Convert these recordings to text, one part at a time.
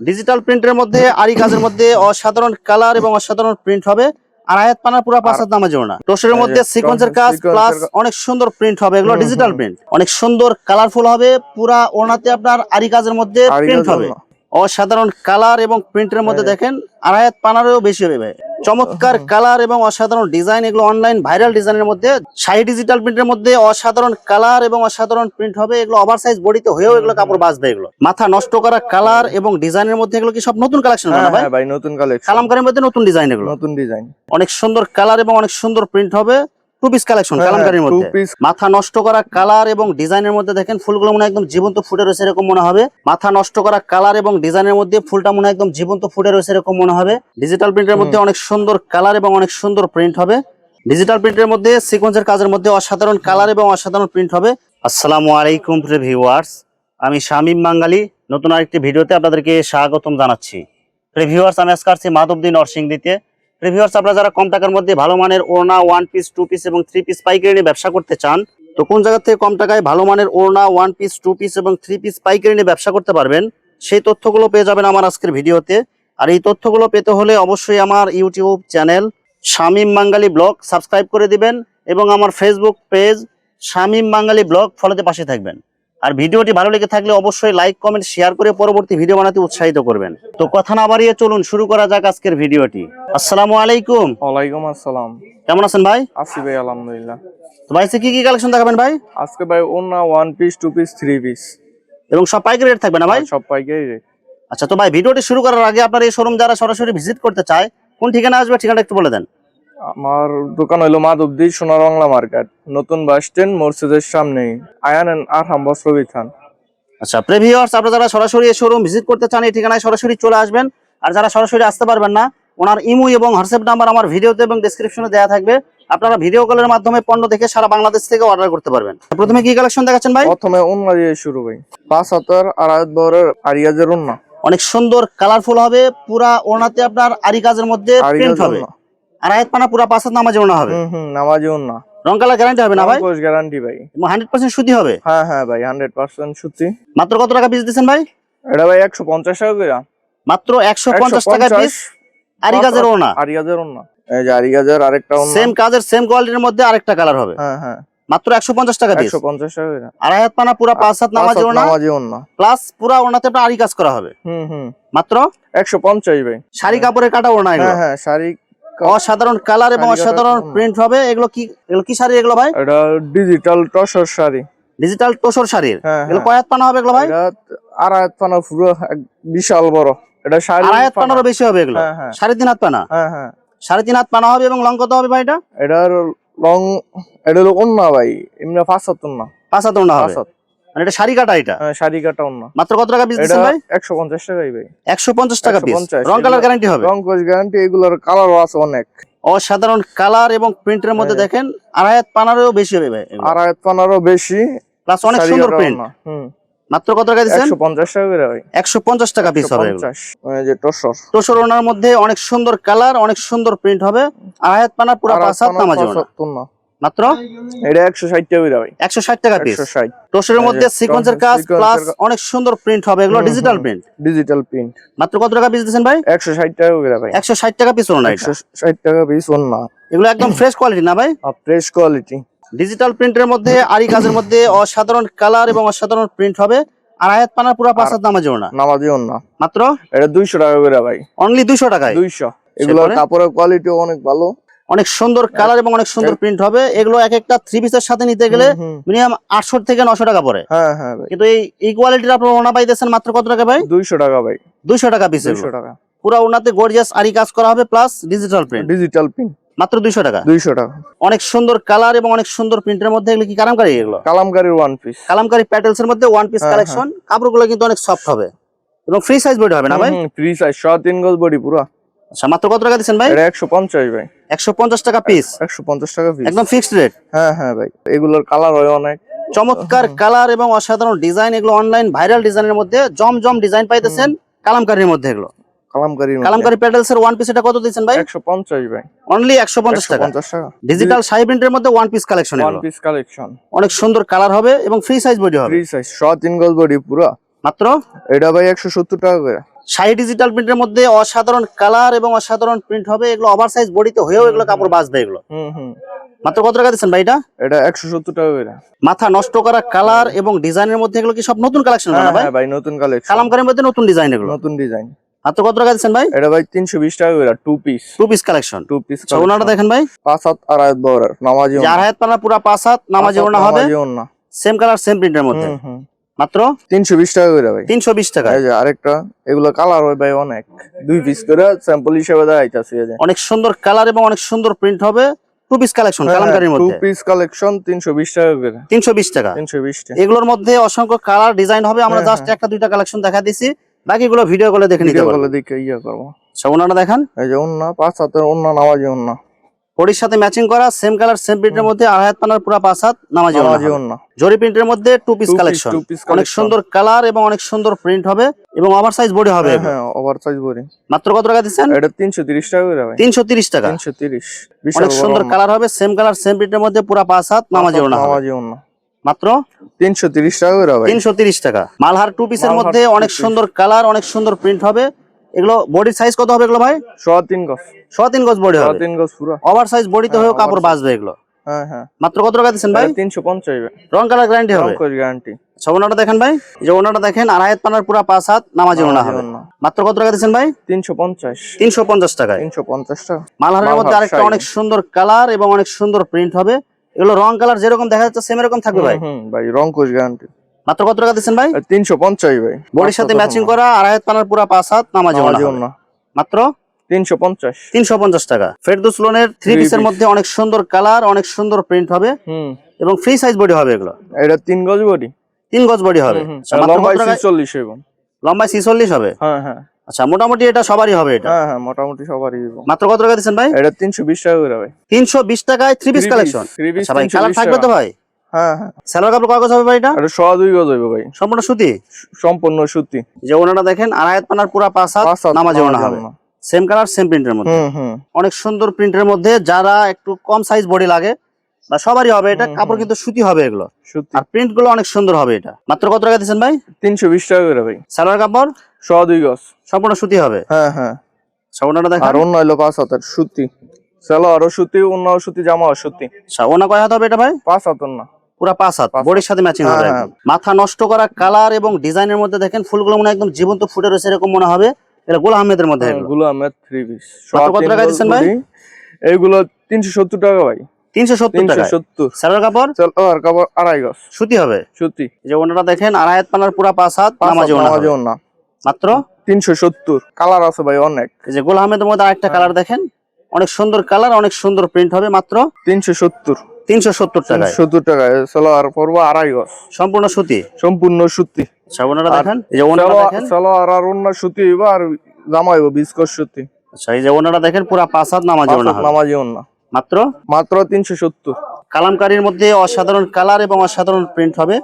Digital প্রিন্টের মধ্যে আরি কাজের মধ্যে অসাধারণ কালার এবং অসাধারণ প্রিন্ট হবে। আর আয়াত পানার পুরা পাঁচ হাত নামাজেও না টোসের মধ্যে সিকোয়েন্সের কাজ প্লাস অনেক সুন্দর প্রিন্ট হবে। এগুলো ডিজিটাল প্রিন্ট অনেক সুন্দর কালারফুল হবে পুরা ওনাতে আপনার আরি কাজের মধ্যে প্রিন্ট হবে। অসাধারণ কালার এবং প্রিন্টের মধ্যে হ্যাঁ। দেখেন আড়াই পানারও বেশি হবে ভাই। চমৎকার কালার এবং অসাধারণ ডিজাইন এগুলো অনলাইন ভাইরাল ডিজাইনের মধ্যে শাহি ডিজিটাল প্রিন্টের মধ্যে অসাধারণ কালার এবং অসাধারণ প্রিন্ট হবে। এগুলো ওভার সাইজ বডিতে হয়েও এগুলো কাপড় বাঁচবে এগুলো। মাথা নষ্ট করা কালার এবং ডিজাইনের মধ্যে এগুলো কি সব নতুন কালেকশন হ্যাঁ ভাই? হ্যাঁ ভাই নতুন কালেকশন কালামকারের মধ্যে নতুন ডিজাইন এগুলো। নতুন ডিজাইন অনেক সুন্দর কালার এবং অনেক সুন্দর প্রিন্ট হবে। টু পিস কালেকশন কালামকারীর মধ্যে। মাথা নষ্ট করা কালার এবং ডিজাইনের মধ্যে দেখেন ফুলগুলো মনে একদম জীবন্ত ফুটে রয়েছে এরকম মনে হবে। মাথা নষ্ট করা কালার এবং ডিজাইনের মধ্যে ফুলটা মনে একদম জীবন্ত ফুটে রয়েছে এরকম মনে হবে। ডিজিটাল প্রিন্টের মধ্যে অনেক সুন্দর কালার এবং অনেক সুন্দর প্রিন্ট হবে। ডিজিটাল প্রিন্টের মধ্যে সিকোয়েন্সের কাজের মধ্যে অসাধারণ কালার এবং অসাধারণ প্রিন্ট হবে। আসসালামু আলাইকুম ভিউয়ার্স আমি শামীম বাঙ্গালি নতুন আরেকটি ভিডিওতে আপনাদেরকে স্বাগতম জানাচ্ছি। ভিউয়ার্স আমি আজকে আসছি মাধবদী নরসিংদীতে। প্রিভিউয়ার্স আপনারা যারা কম টাকার মধ্যে ভালো মানের ওড়না ওয়ান পিস টু পিস এবং থ্রি পিস পাইকারি নিয়ে ব্যবসা করতে চান, তো কোন জায়গা থেকে কম টাকায় ভালো মানের ওড়না ওয়ান পিস টু পিস এবং থ্রি পিস পাইকারি নিয়ে ব্যবসা করতে পারবেন, সেই তথ্যগুলো পেয়ে যাবেন আমার আজকের ভিডিওতে। আর এই তথ্যগুলো পেতে হলে অবশ্যই আমার YouTube channel Shamim Bangali vlog subscribe করে দিবেন এবং আমার Facebook page Shamim Bangali vlog ফলোতে পাশে থাকবেন। আর ভিডিওটি ভালো লেগে থাকলে অবশ্যই লাইক কমেন্ট শেয়ার করে পরবর্তী ভিডিও বানাতে উৎসাহিত করবেন। তো কথা না বাড়িয়ে চলুন শুরু করা যাক আজকের ভিডিওটি। আসসালামু আলাইকুম। ওয়ালাইকুম আসসালাম। কেমন আছেন ভাই? আছি ভাই আলহামদুলিল্লাহ। তো ভাই কি কি কালেকশন দেখাবেন ভাই? আজকে ভাই ওনা one piece two piece three piece এবং সব পাইকারি রেট থাকবে না ভাই? সব পাইকারি রে আচ্ছা তো ভাই ভিডিওটি শুরু করার আগে আপনার এই শোরুম যারা সরাসরি ভিজিট করতে চায় কোন ঠিকানা আসবে ঠিকানা একটু বলে দেন। আমার দোকান হইল মাধবদি সোনার বাংলা মার্কেট। নতুন বাস স্ট্যান্ড মসজিদের সামনেই। আয়ান আর হাম্বস রবিথান আচ্ছা প্রেভিয়ার্স আপনারা যারা সরাসরি এই শোরুম ভিজিট করতে চান এই ঠিকানায় সরাসরি চলে আসবেন। আর যারা সরাসরি আসতে পারবেন না ওনার ইমো এবং হোয়াটসঅ্যাপ নাম্বার আমার ভিডিওতে এবং ডেসক্রিপশনে দেওয়া থাকবে। আপনারা ভিডিও কলের মাধ্যমে পণ্য দেখে সারা বাংলাদেশ থেকে অর্ডার করতে পারবেন। প্রথমে কি কালেকশন দেখাচ্ছেন ভাই? প্রথমে ওনা দিয়ে শুরু ভাই পাঁচ হাজার আড়াই বরের আরিয়াজের ওনা অনেক সুন্দর কালারফুল হবে। পুরা ওনাতে আপনার আরি কাজের মধ্যে প্রিন্ট হবে। আর আয়াত পানা পুরা পাঁচ নামাজে ওনা হবে? হুম নামাজি ওনা রং কালার গ্যারান্টি হবে না ভাই? কোর্স গ্যারান্টি ভাই। এবং হান্ড্রেড পার্সেন্ট সুতি হবে? হ্যাঁ হ্যাঁ ভাই হান্ড্রেড পার্সেন্ট সত্যি মাত্র কত টাকা পিস দিচ্ছেন ভাই? এটা ভাই একশো পঞ্চাশ টাকা করে। মাত্র একশো পঞ্চাশ টাকা পিস আরি কাজের ওনা আরিয়াজের ওনা এই যে আরেকটা ওনা সেম কাজের সেম কোয়ালিটির মধ্যে আরেকটা কালার হবে। হ্যাঁ হ্যাঁ। মাত্র একশো পঞ্চাশ টাকা পিস একশো পঞ্চাশ টাকা করে। আর হাত পানা পুরা পাঁচ হাত নামাজে ওনা নামাজি ওনা প্লাস পুরা ওনাতে আপনার আরি কাজ করা হবে। হুম হুম। মাত্র একশো পঞ্চাশ ভাই। শাড়ি কাপড়ের কাটা ওনা হ্যাঁ হ্যাঁ শাড়ি অসাধারণ কালার এবং শাড়ি অসাধারণ প্রিন্ট হবে। এগুলো কি এগুলো কি শাড়ি এগুলো ভাই? এটা ডিজিটাল টসর শাড়ি। ডিজিটাল তোসর শাড়ির? হ্যাঁ এগুলো হ্যাঁ কয় হাত পানা হবে এগুলো ভাই? এটা আড়াই পানা পুরো বিশাল বড়। এটা শাড়ি আড়াই হাত পানারও বেশি হবে এগুলো? হ্যাঁ সাড়ে তিন হাত পানা? হ্যাঁ হ্যাঁ। সাড়ে তিন হাত পানা হবে এবং লং কত হবে ভাই এটা? এটার লং এটা হলো অন্য ভাই। এমনি পাঁচ হাত না পাঁচ হাত ওনা হবে। পাঁচ হাত। মানে এটা শাড়ি কাটা এটা? হ্যাঁ শাড়ি কাটা অন্য। মাত্র কত টাকা পিস দিচ্ছেন ভাই? টাকাই ভাই। একশো পঞ্চাশ টাকা পিস রং কালার গ্যারান্টি হবে? রং গ্যারান্টি এগুলোর কালারও আছে অনেক। অসাধারণ কালার এবং প্রিন্টের মধ্যে হ্যাঁ। দেখেন আড়াই হাত পানারও বেশি হবে ভাই আড়াই পানারও বেশি প্লাস অনেক সুন্দর প্রিন্ট হুম। মাত্র কত টাকা দিচ্ছেন? একশো পঞ্চাশ টাকা করে ভাই। একশো পঞ্চাশ টাকা পিস হবে এই যে টসর। তোষর ওনার মধ্যে অনেক সুন্দর কালার অনেক সুন্দর প্রিন্ট হবে। আড়াই পানা পুরো পাঁচ হাত নামাজ মাত্র? এটা একশো ষাট টাকা করে ভাই। একশো ষাট টাকা পিস একশো ষাট। মধ্যে সিকোয়েন্সের কাজ প্লাস অনেক সুন্দর প্রিন্ট হবে এগুলো ডিজিটাল প্রিন্ট ডিজিটাল প্রিন্ট মাত্র কত টাকা পিস দিচ্ছেন ভাই? একশো ষাট টাকা করে ভাই। একশো ষাট টাকা পিস ওনা এটা? একশো ষাট টাকা পিস না। এগুলো একদম ফ্রেশ কোয়ালিটি না ভাই? ফ্রেশ কোয়ালিটি ডিজিটাল প্রিন্টের মধ্যে আরি কাজের মধ্যে অসাধারণ কালার এবং অসাধারণ প্রিন্ট হবে। আর আয়াত পানার পুরো পাঁচ হাত নামাজে ওনা নামাজিও না। মাত্র? এটা দুইশো টাকা করে ভাই। অনলি দুশো টাকায়? দুইশো। এগুলো কাপড়ের কোয়ালিটি অনেক ভালো। অনেক সুন্দর কালার এবং অনেক সুন্দর প্রিন্ট হবে। এগুলো এক একটা থ্রি পিসের সাথে নিতে গেলে। মিনিমাম আটশো থেকে নশো টাকা পড়ে। হ্যাঁ হ্যাঁ কিন্তু এই কোয়ালিটির আপনার ওনা পাইতেছেন মাত্র কত টাকা ভাই? দুইশো টাকা ভাই। দুইশো টাকা পিস দুইশো টাকা। পুরো ওনাতে গর্জিয়াস আরি কাজ করা হবে plus digital print digital print মাত্র দুইশো টাকা। দুইশো টাকা। অনেক সুন্দর কালার এবং অনেক সুন্দর প্রিন্টের মধ্যে এগুলো কি কালামকারি এগুলো? কালামকারীর ওয়ান পিস কালামকারি প্যাটেলস এর মধ্যে ওয়ান পিস হ্যাঁ, কালেকশন কাপড়গুলো কিন্তু অনেক সফট হবে। এবং ফ্রি সাইজ বডি হবে না ভাই? ফ্রি সাইজ তিন গজ বডি পুরো। আচ্ছা মাত্র কত টাকা দিচ্ছেন ভাই? এটা একশো পঞ্চাশ ভাই। একশো পঞ্চাশ টাকা পিস একশো পঞ্চাশ টাকা পিস একদম ফিক্সড রেট হ্যাঁ হ্যাঁ ভাই। এগুলোর কালার হয় অনেক। চমৎকার কালার এবং অসাধারণ ডিজাইন এগুলো অনলাইন ভাইরাল ডিজাইনের মধ্যে জম জম ডিজাইন পাইতেছেন কালামকারির মধ্যে এগুলো। কালামকারীর কালামকারি প্যাটেলস এর ওয়ান পিস এটা কত দিচ্ছেন ভাই? একশো পঞ্চাশ ভাই। অনলি একশো পঞ্চাশ একশো টাকা। পঞ্চাশ টাকা ডিজিটাল শাহি প্রিন্টের মধ্যে one piece collection one piece collection অনেক সুন্দর কালার হবে এবং ফ্রি সাইজ বডি হবে। ফ্রি সাইজ শ তিন গজ বডি পুরো। মাত্র? এটা ভাই একশো সত্তর টাকা করে। শাহি ডিজিটাল প্রিন্টের মধ্যে অসাধারণ কালার এবং অসাধারণ প্রিন্ট হবে। এগুলো ওভার সাইজ বডিতে হয়েও এগুলো কাপড় বাঁচবে এগুলো। মাত্র কত টাকা দিচ্ছেন ভাই এটা? এটা একশো সত্তর টাকা করে। মাথা নষ্ট করা কালার এবং ডিজাইনের মধ্যে এগুলো কি সব নতুন কালেকশন হ্যাঁ ভাই? হ্যাঁ ভাই নতুন কালেকশন কালামকারের মধ্যে নতুন ডিজাইন এগুলো। নতুন ডিজাইন মাত্র কত টাকা দিচ্ছেন ভাই? এটা ভাই তিনশো বিশ টাকা করে two piece two piece collection two piece ওনাটা দেখেন ভাই। পাঁচ হাত আড়াই বড় নামাজি চার হাত পানা পুরা পাঁচ হাত নামাজি ওনা হবে। সেম কালার সেম প্রিন্টের মধ্যে। মাত্র? তিনশো বিশ টাকা করে ভাই। তিনশো বিশ টাকা? এই যে আরেকটা এগুলো কালার হয় ভাই অনেক। দুই পিস করে স্যাম্পল হিসেবে যে। অনেক সুন্দর কালার এবং অনেক সুন্দর প্রিন্ট হবে টু পিস কালেকশন হ্যাঁ, কালামকারীর টু পিস কালেকশন তিনশো বিশ টাকা করে। তিনশো বিশ টাকা। তিনশো বিশ টাকা। এগুলোর মধ্যে অসংখ্য কালার ডিজাইন হবে। আমরা হ্যাঁ, জাস্ট একটা দুইটা কালেকশন দেখা দিছি। বাকিগুলো ভিডিও করে দেখে নিতে ভিডিও কলে দেখে ইয়ে করব। আচ্ছা, ওনাটা দেখান। এই যে অন্য পাঁচ হাতের অন্য নামাজি অন্য বডির সাথে ম্যাচিং করা সেম কালার সেম প্রিন্টের মধ্যে আড়াই হাত পানার পুরা পাঁচ হাত নামাজি জরি প্রিন্টের মধ্যে টু পিস কালেকশন অনেক সুন্দর কালার এবং অনেক সুন্দর প্রিন্ট হবে এবং ওভার সাইজ বডি হবে হ্যাঁ ওভার সাইজ বড়ি মাত্র কত টাকা দিচ্ছেন? এটা তিনশো তিরিশ টাকা করে ভাই। তিনশো তিরিশ টাকা। তিনশো তিরিশ। অনেক সুন্দর কালার হবে সেম কালার সেম প্রিন্টের মধ্যে পুরা পাঁচ হাত নামাজি হবে। নামাজি অন্য মাত্র? তিনশো তিরিশ টাকা করে ভাই। তিনশো তিরিশ টাকা। মালহার টু পিসের মধ্যে অনেক সুন্দর কালার অনেক সুন্দর প্রিন্ট হবে। এগুলো বডির সাইজ কত হবে এগুলো ভাই? সোয়া তিন গজ। সোয়া তিন গজ বডি হবে। তিন গজ পুরো। ওভার সাইজ বডিতে হ্যাঁ, হয়েও কাপড় বাঁচবে এগুলো। হ্যাঁ হ্যাঁ। মাত্র কত টাকা দিচ্ছেন ভাই? তিনশো পঞ্চাশ রং কালার গ্যারান্টি হবে? গ্যারান্টি আচ্ছা ওনাটা দেখেন ভাই। যে ওনাটা দেখেন পানার পুরা পাঁচ হাত নামাজি ওনা হবে। মাত্র কত টাকা দিচ্ছেন ভাই? তিনশো পঞ্চাশ। তিনশো পঞ্চাশ টাকায়। তিনশো পঞ্চাশ টাকা। মালহারের মধ্যে আরেকটা অনেক সুন্দর কালার এবং অনেক সুন্দর প্রিন্ট হবে। এগুলো রং কালার যেরকম দেখা যাচ্ছে সেম এরকম থাকবে ভাই। ভাই রংকোশ গ্যারান্টি মাত্র কত টাকা দিচ্ছেন ভাই? তিনশো পঞ্চাশ ভাই। বডির সাথে ম্যাচিং করা আড়াই হাত পানার পুরা পাঁচ হাত নামাজি মাত্র? তিনশো পঞ্চাশ। তিনশো পঞ্চাশ টাকা। ফেরদুস লোনের থ্রি পিসের মধ্যে অনেক সুন্দর কালার অনেক সুন্দর প্রিন্ট হবে এবং ফ্রি সাইজ বডি হবে এগুলো। এটা তিন গজ বডি তিন গজ বডি হবে? চল্লিশ এবং লম্বায় ছিচল্লিশ হবে। হ্যাঁ হ্যাঁ। আচ্ছা মোটামুটি এটা সবারই হবে এটা? হ্যাঁ হ্যাঁ মোটামুটি সবারই মাত্র কত টাকা দিচ্ছেন ভাই? এটা তিনশো বিশ টাকা করে ভাই। তিনশো বিশ টাকায় থ্রি পিস কালেকশন ভাই কালার থাকবে তো ভাই? হ্যাঁ হ্যাঁ। কাপড় হবে ভাই এটা? এটা সোয়া দুই গজ হইব ভাই। সম্পূর্ণ সুতি? সম্পূর্ণ সুতি। যে ওনাটা দেখেন আড়াই পানার পুরা পাঁচ হাত নামাজে ওনা হবে। সেম কালার সেম প্রিন্টের মধ্যে। অনেক সুন্দর প্রিন্টের মধ্যে যারা একটু কম সাইজ বডি লাগে বা সবারই হবে এটা কাপড় কিন্তু সুতি হবে এগুলো। আর প্রিন্টগুলো অনেক সুন্দর হবে এটা। মাত্র কত টাকা দিচ্ছেন ভাই? তিনশো বিশ টাকা করে ভাই। সালোয়ার কাপড়? সোয়া দুই গজ। সম্পূর্ণ সুতি হবে। হ্যাঁ হ্যাঁ। সাউন্ডটা আর অন্য হইল পাঁচ হাতের সুতি। সুতি অন্য সুতি জামা সুতি। আচ্ছা, ওনা কয় হাত হবে এটা ভাই? পাঁচ হাতের না পুরা পাঁচ হাত বডির সাথে ম্যাচিং হবে হ্যাঁ, মাথা নষ্ট করা কালার এবং ডিজাইনের মধ্যে দেখেন ফুলগুলো মনে হয় একদম জীবন্ত ফুটে রয়েছে এরকম মনে হবে। এটা গোল আহমেদের মধ্যে হ্যাঁ, আহমেদ থ্রি পিস কত টাকা দিচ্ছেন ভাই? এইগুলো তিনশো সত্তর টাকা ভাই। তিনশো সত্তর টাকা সত্তর। সালোয়ার কাপড়? সেলোয়ার কাপড় আড়াই গজ। সুতি হবে? সুতি। যে দেখেন আড়াই হাত পানার পুরা পাঁচ হাত নামাজি ওনা মাত্র? তিনশো সত্তর। কালার আছে ভাই অনেক। যে গোল আহমেদের মধ্যে আরেকটা কালার দেখেন। অনেক সুন্দর কালার অনেক সুন্দর প্রিন্ট হবে মাত্র? তিনশো সত্তর। তিনশো সত্তর টাকায়। সত্তর টাকায়। সেলোয়ার পড়ব আড়াই গজ। সম্পূর্ণ সুতি? সম্পূর্ণ সুতি। আর দেখেন? এই যে সেলোয়ার আর অন্য সুতি আর জামা হইব বিস্কট সুতি। আচ্ছা এই যে ওনাটা দেখেন পুরা পাঁচ হাত নামাজি ওনা নামাজি অন্য মাত্র? মাত্র তিনশো সত্তর। কালামকারীর মধ্যে অসাধারণ কালার এবং অসাধারণ প্রিন্ট হবে।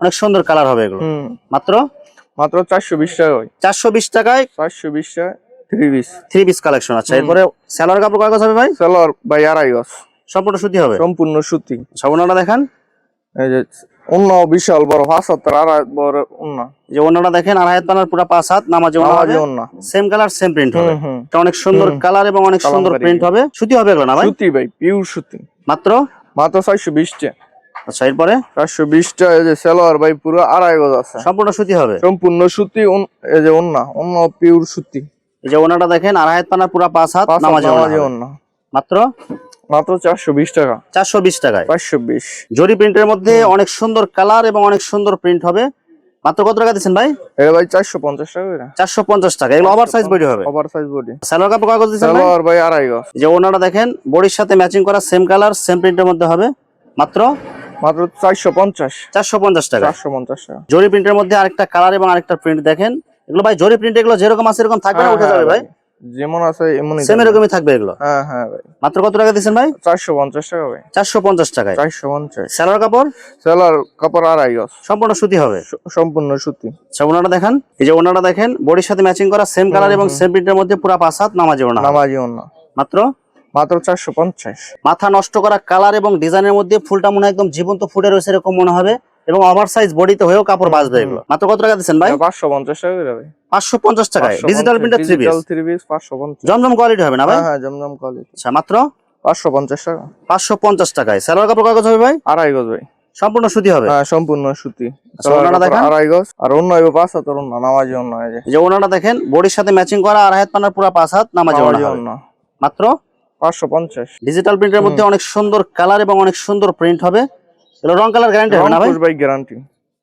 অনেক সুন্দর কালার হবে এগুলো। মাত্র? মাত্র চারশো বিশ টাকা ভাই চারশো বিশ টাকায় চারশো বিশ টাকা three piece three piece collection আচ্ছা এরপরে স্যালোয়ার কাপড় কাগজ হবে ভাই? সেলোয়ার ভাই আড়াই গজ। সম্পূর্ণ সুতি হবে? সম্পূর্ণ সুতি। ওনাটা দেখেন। এই যে অন্য বিশাল বড় পাঁচ হাতের আড়াই বড় অন্য যে ওনাটা দেখেন আড়াই হাত পানার পুরা পাঁচ হাত নামাজি অন্য সেম কালার সেম প্রিন্ট হবে। এটা অনেক সুন্দর কালার এবং অনেক সুন্দর প্রিন্ট হবে। সুতি হবে এগুলো না ভাই? সুতি ভাই পিওর সুতি। মাত্র? মাত্র চারশো বিশটা আচ্ছা এরপরে? চারশো বিশটা এই যে সেলোয়ার ভাই পুরো আড়াই গজ আছে। সম্পূর্ণ সুতি হবে? সম্পূর্ণ সুতি এই যে অন্য অন্য পিওর সুতি। এই যে ওনাটা দেখেন আড়াই হাত পানার পুরা পাঁচ হাত হাত নামাজি। অন্য মাত্র? মাত্র চারশো বিশ টাকা। চারশো বিশ টাকায়। চারশো বিশ। জরি প্রিন্টের মধ্যে অনেক সুন্দর কালার এবং অনেক সুন্দর প্রিন্ট হবে। মাত্র কত টাকা দিচ্ছেন ভাই? এটা ভাই চারশো পঞ্চাশ টাকা চারশো পঞ্চাশ টাকা। এগুলো ওভার সাইজ বডি হবে। ওভার সাইজ বডি স্যালোয়ার কাপড় কাগজ দিচ্ছেন? সেলোয়ার ভাই আড়াই গজ। যে ওনারা দেখেন বডির সাথে ম্যাচিং করা সেম কালার সেম প্রিন্টের মধ্যে হবে। মাত্র? মাত্র চারশো পঞ্চাশ। চারশো পঞ্চাশ টাকা। চারশো পঞ্চাশ টাকা। জরি প্রিন্টের মধ্যে আরেকটা কালার এবং আরেকটা প্রিন্ট দেখেন। এগুলো ভাই জরি প্রিন্ট এগুলো যেরকম আছে এরকম থাকবে না হ্যাঁ, উঠে হ্যাঁ যাবে ভাই। যেমন আছে এমনই সেম এরকমই থাকবে এগুলো? হ্যাঁ হ্যাঁ ভাই। মাত্র কত টাকা দিচ্ছেন ভাই? চারশো পঞ্চাশ টাকা ভাই। চারশো পঞ্চাশ টাকায়। চারশো পঞ্চাশ। স্যালোয়ার কাপড়? সেলোয়ার কাপড় আড়াই গজ। সম্পূর্ণ সুতি হবে? সম্পূর্ণ সুতি। আচ্ছা দেখেন। এই যে ওনারা দেখেন বডির সাথে ম্যাচিং করা সেম কালার এবং সেম প্রিন্টের মধ্যে পুরা পাঁচ হাত নামাজি ওনা নামাজি অন্য মাত্র? মাত্র চারশো পঞ্চাশ। মাথা নষ্ট করা কালার এবং ডিজাইনের মধ্যে ফুলটা মনে হয় একদম জীবন্ত ফুটে রয়েছে এরকম মনে হবে। এবং ওভার সাইজ বডিতে হয়েও কাপড় বাঁচবে এগুলো। মাত্র কত টাকা দিচ্ছেন ভাই? পাঁচশো পঞ্চাশ টাকা করে ভাই। পাঁচশো পঞ্চাশ টাকায়। Digital printer three piece digital three piece পাঁচশো পঞ্চাশ। জমজম কোয়ালিটি হবে না ভাই? হ্যাঁ হ্যাঁ জমজম কোয়ালিটি আচ্ছা মাত্র? পাঁচশো পঞ্চাশ টাকা। পাঁচশো পঞ্চাশ টাকায়। সালোয়ার কাপড় কাগজ হবে ভাই? আড়াই গজ ভাই। সম্পূর্ণ সুতি হবে? হ্যাঁ সম্পূর্ণ সুতি। আচ্ছা, ওনাটা দেখান। আড়াই গজ। আর অন্য হইব পাঁচ হাতের অন্য নামাজি অন্য এই যে। যে ওনাটা দেখেন বডির সাথে ম্যাচিং করা আর হাত পানার পুরা পাঁচ হাত নামাজে নামাজি অন্য মাত্র? পাঁচশো পঞ্চাশ। ডিজিটাল প্রিন্টের মধ্যে অনেক সুন্দর কালার এবং অনেক সুন্দর প্রিন্ট হবে। এগুলো রং কালার গ্যারান্টি হবে না ভাই? ভাই গ্যারান্টি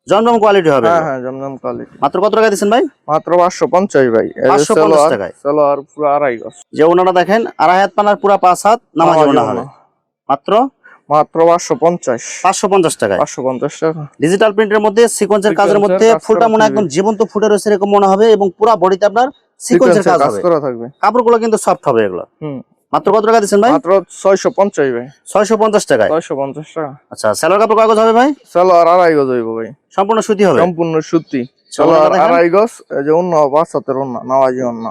জমজম কোয়ালিটি হবে হ্যাঁ হ্যাঁ জমজম কোয়ালিটি মাত্র কত টাকা দিচ্ছেন ভাই? মাত্র পাঁচশো পঞ্চাশ ভাই। 550 টাকায়। সালোয়ার পুরো আড়াই গজ। যে ওনাটা দেখেন আড়াই হাত পানার পুরা পাঁচ হাত নামাজে ওনা হবে। মাত্র? মাত্র পাঁচশো পঞ্চাশ। পাঁচশো পঞ্চাশ টাকায়। পাঁচশো পঞ্চাশ টাকা। ডিজিটাল প্রিন্টের মধ্যে সিকোয়েন্সের কাজের মধ্যে ফুলটা মনে একদম জীবন্ত ফুটে রয়েছে এরকম মনে হবে এবং পুরা বডিতে আপনার সিকোয়েন্সের কাজ হবে। করা থাকবে। কাপড়গুলো কিন্তু সফট হবে এগুলো। হুম। মাত্র কত টাকা দিচ্ছেন ভাই? মাত্র ছয়শো পঞ্চাশ ভাই। ছয়শো পঞ্চাশ টাকায়। ছয়শো পঞ্চাশ টাকা। আচ্ছা স্যালোর কাপড় কাগজ হবে ভাই? সালোয়ার আড়াই গজ হইব ভাই। সম্পূর্ণ সুতি হবে? সম্পূর্ণ সুতি। ওনাটা আড়াই গজ এই যে অন্য পাঁচ হাতের অন্য নামাজি অন্য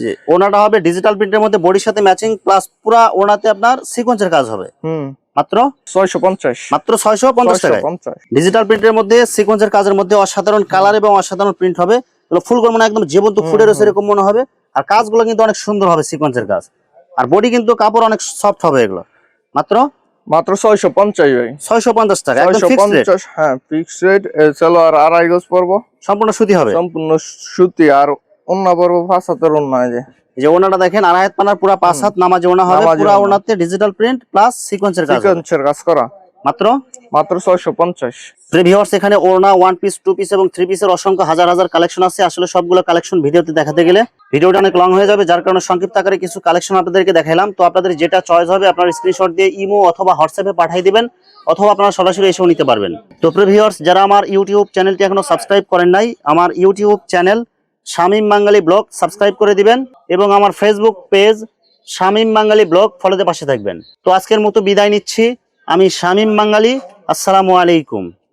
যে ওনাটা হবে ডিজিটাল প্রিন্টের মধ্যে বডির সাথে ম্যাচিং প্লাস পুরা ওনাতে আপনার সিকোয়েন্সের কাজ হবে। হুম। মাত্র? ছয়শো পঞ্চাশ। মাত্র ছয়শো পঞ্চাশ ছয়শো ডিজিটাল প্রিন্টের মধ্যে সিকোয়েন্সের কাজের মধ্যে অসাধারণ কালার এবং অসাধারণ প্রিন্ট হবে। ফুলগুলো মানে একদম জীবন্ত ফুটে রয়েছে এরকম মনে হবে। আর কাজগুলো কিন্তু অনেক সুন্দর হবে সিকোয়েন্সের কাজ। আর বডি কিন্তু কাপড় অনেক সফট হবে এগুলো। মাত্র? মাত্র ছয়শো পঞ্চাশ ভাই। ছয়শো পঞ্চাশ টাকা ছয়শো পঞ্চাশ হ্যাঁ ফিক্স রেট সালোয়ার আড়াই গজ পড়ব সম্পূর্ণ সুতি হবে? সম্পূর্ণ সুতি আর অন্য পড়ব পাঁচ হাতের অন্য এই যে। যে ওনাটা দেখেন আড়াই হাত পানার পুরা পাঁচ হাত নামাজে ওনা হবে পুরা ওনাতে ডিজিটাল প্রিন্ট প্লাস সিকোয়েন্সের কাজ সিকোয়েন্সের কাজ করা। মাত্র? মাত্র ছয়শো পঞ্চাশ। ভিউয়ার্স এখানে ওড়না ওয়ান পিস টু পিস এবং থ্রি পিসের অসংখ্য হাজার হাজার কালেকশন আছে। আসলে সবগুলো কালেকশন ভিডিওতে দেখাতে গেলে ভিডিওটা অনেক লং হয়ে যাবে, যার কারণে সংক্ষিপ্ত আকারে কিছু কালেকশন আপনাদেরকে দেখাইলাম। তো আপনাদের যেটা চয়েস হবে, আপনার স্ক্রিনশট দিয়ে ইমো অথবা হোয়াটসঅ্যাপে পাঠিয়ে দিবেন, অথবা আপনারা সরাসরি এসেও নিতে পারবেন। তো ভিউয়ার্স যারা আমার ইউটিউব চ্যানেলটি এখনও সাবস্ক্রাইব করেন নাই, আমার YouTube channel Shamim Bangali vlog subscribe করে দিবেন এবং আমার Facebook page Shamim Bangali vlog ফলোতে পাশে থাকবেন। তো আজকের মতো বিদায় নিচ্ছি। আমি শামীম বাঙালি, আসসালামু আলাইকুম।